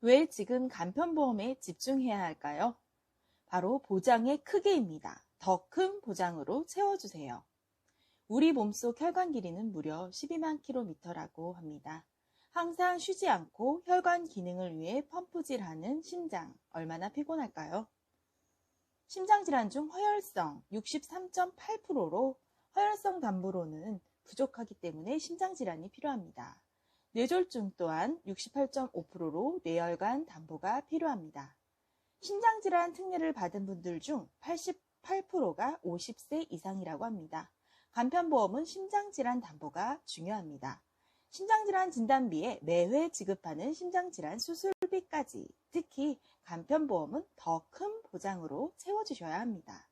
왜 지금 간편보험에 집중해야 할까요? 바로 보장의 크기입니다. 더 큰 보장으로 채워주세요. 우리 몸속 혈관 길이는 무려 12만 킬로미터라고 합니다. 항상 쉬지 않고 혈관 기능을 위해 펌프질하는 심장 얼마나 피곤할까요? 심장 질환 중 허혈성 63.8%로 허혈성 담보로는 부족하기 때문에 심장 질환이 필요합니다. 뇌졸중 또한 68.5%로 뇌혈관 담보가 필요합니다. 심장질환 특례를 받은 분들 중 88%가 50세 이상이라고 합니다. 간편보험은 심장질환 담보가 중요합니다. 심장질환 진단비에 매회 지급하는 심장질환 수술비까지 특히 간편보험은 더 큰 보장으로 채워주셔야 합니다.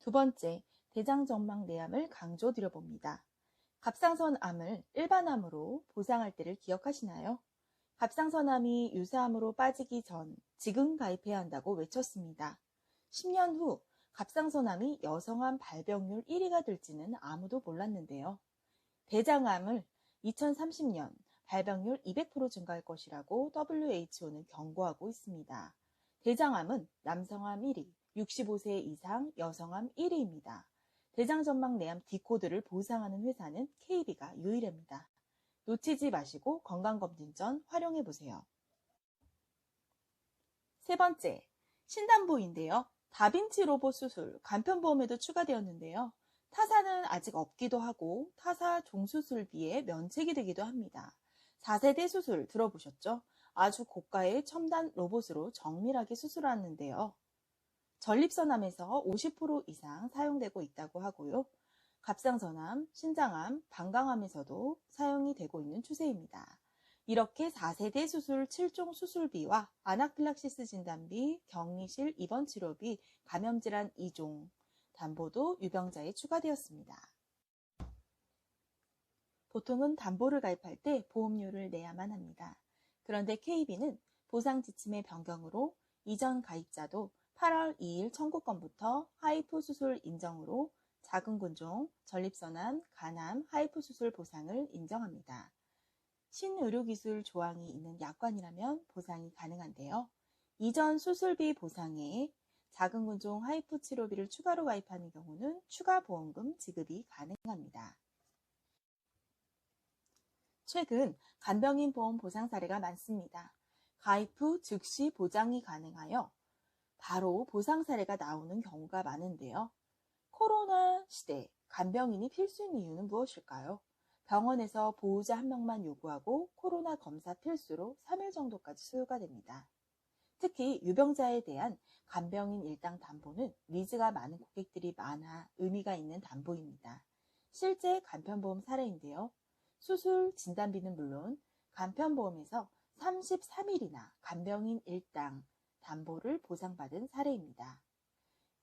두 번째, 대장전망내암을 강조드려봅니다. 갑상선암을 일반암으로 보상할 때를 기억하시나요? 갑상선암이 유사암으로 빠지기 전 지금 가입해야 한다고 외쳤습니다. 10년 후 갑상선암이 여성암 발병률 1위가 될지는 아무도 몰랐는데요. 대장암을 2030년 발병률 200% 증가할 것이라고 WHO는 경고하고 있습니다. 대장암은 남성암 1위, 65세 이상 여성암 1위입니다. 대장전망 내암 디코드를 보상하는 회사는 KB가 유일합니다. 놓치지 마시고 건강검진 전 활용해 보세요. 세 번째, 신단보인데요. 다빈치 로봇 수술, 간편보험에도 추가되었는데요. 타사는 아직 없기도 하고 타사 종수술비에 면책이 되기도 합니다. 4세대 수술 들어보셨죠? 아주 고가의 첨단 로봇으로 정밀하게 수술하는데요. 전립선암에서 50% 이상 사용되고 있다고 하고요. 갑상선암, 신장암, 방광암에서도 사용이 되고 있는 추세입니다. 이렇게 4세대 수술 7종 수술비와 아나필락시스 진단비, 격리실 입원 치료비, 감염질환 2종, 담보도 유병자에 추가되었습니다. 보통은 담보를 가입할 때 보험료를 내야만 합니다. 그런데 KB는 보상 지침의 변경으로 이전 가입자도 8월 2일 청구권부터 하이프 수술 인정으로 작은 군종, 전립선암, 간암, 하이프 수술 보상을 인정합니다. 신의료기술 조항이 있는 약관이라면 보상이 가능한데요. 이전 수술비 보상에 작은 군종 하이프 치료비를 추가로 가입하는 경우는 추가 보험금 지급이 가능합니다. 최근 간병인 보험 보상 사례가 많습니다. 가입 후 즉시 보장이 가능하여 바로 보상 사례가 나오는 경우가 많은데요. 코로나 시대 간병인이 필수인 이유는 무엇일까요? 병원에서 보호자 한 명만 요구하고 코로나 검사 필수로 3일 정도까지 소요가 됩니다. 특히 유병자에 대한 간병인 일당 담보는 니즈가 많은 고객들이 많아 의미가 있는 담보입니다. 실제 간편보험 사례인데요. 수술 진단비는 물론 간편보험에서 33일이나 간병인 일당 담보를 보상받은 사례입니다.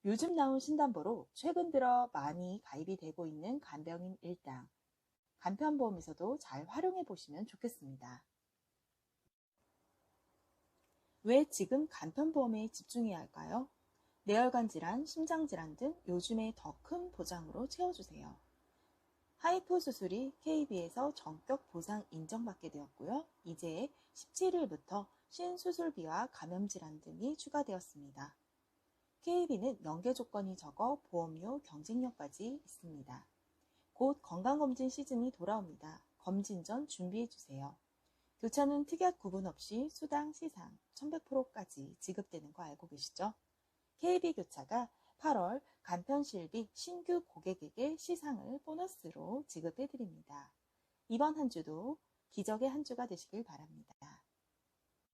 요즘 나온 신담보로 최근 들어 많이 가입이 되고 있는 간병인 일당, 간편보험에서도 잘 활용해 보시면 좋겠습니다. 왜 지금 간편보험에 집중해야 할까요? 뇌혈관 질환, 심장 질환 등 요즘에 더 큰 보장으로 채워주세요. 하이프 수술이 KB에서 전격 보상 인정받게 되었고요. 이제 17일부터 신수술비와 감염질환 등이 추가되었습니다. KB는 연계 조건이 적어 보험료 경쟁력까지 있습니다. 곧 건강검진 시즌이 돌아옵니다. 검진 전 준비해주세요. 교차는 특약 구분 없이 수당 시상 1100%까지 지급되는 거 알고 계시죠? KB교차가 8월 간편실비 신규 고객에게 시상을 보너스로 지급해 드립니다. 이번 한 주도 기적의 한 주가 되시길 바랍니다.